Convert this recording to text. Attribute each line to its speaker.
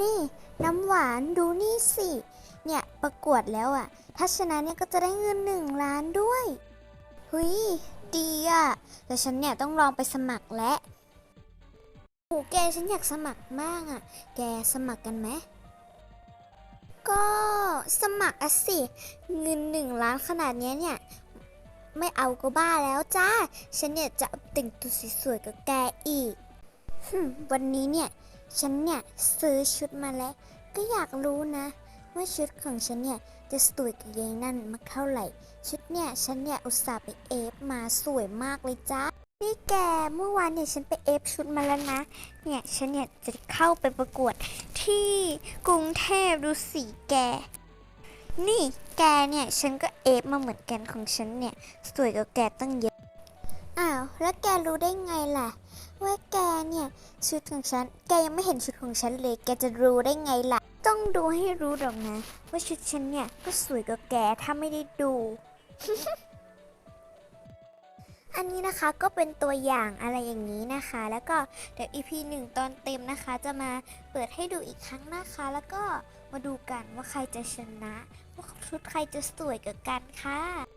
Speaker 1: นี่น้ำหวานดูนี่สิ เนี่ยประกวดแล้วอะถ้าชนะเนี่ยก็จะได้เงินหนึ่งล้านด้วยเฮ้ยดีอะแต่ฉันเนี่ยต้องลองไปสมัครแล้วโอ้แกฉันอยากสมัครมากอะแกสมัครกันไหม ก็สมัครอะสิ เงินหนึ่งล้านขนาดเนี้ยเนี่ย ไม่เอาก็บ้าแล้วจ้า ฉันเนี่ยจะเอาแต่งตัวสวยๆกับแกอีก วันนี้เนี่ย ฉันเนี่ยซื้อชุดมาแล้ว ก็อยากรู้นะ ว่าชุดของฉันเนี่ย จะสวยกับยายนั่นมาเท่าไหร่ ชุดเนี่ยฉันเนี่ยอุตส่าห์ไปเอฟมาสวยมากเลยจ้านี่แกเมื่อวานเนี่ยฉันไปเอฟชุดมาแล้วนะ เนี่ยฉันเนี่ยจะเข้าไปประกวดที่กรุงเทพดูสีแก นี่แกเนี่ยฉันก็เอฟมาเหมือนกันของฉันเนี่ย สวยกว่าแกตั้งเยอะ อ้าว แล้วแกรู้ได้ไงล่ะ ว่าแกเนี่ยชุดของฉัน แกยังไม่เห็นชุดของฉันเลย แกจะรู้ได้ไงล่ะ ต้องดูให้รู้หรอกนะ ว่าชุดฉันเนี่ยก็สวยกว่าแกถ้าไม่ได้ดู อันนี้นะคะก็เป็นตัวอย่างอะไรอย่างนี้นะคะ แล้วก็เดี๋ยว EP หนึ่งตอนเต็มนะคะ จะมาเปิดให้ดูอีกครั้งนะคะ แล้วก็มาดูกันว่าใครจะชนะ ว่าชุดใครจะสวยกว่ากันค่ะ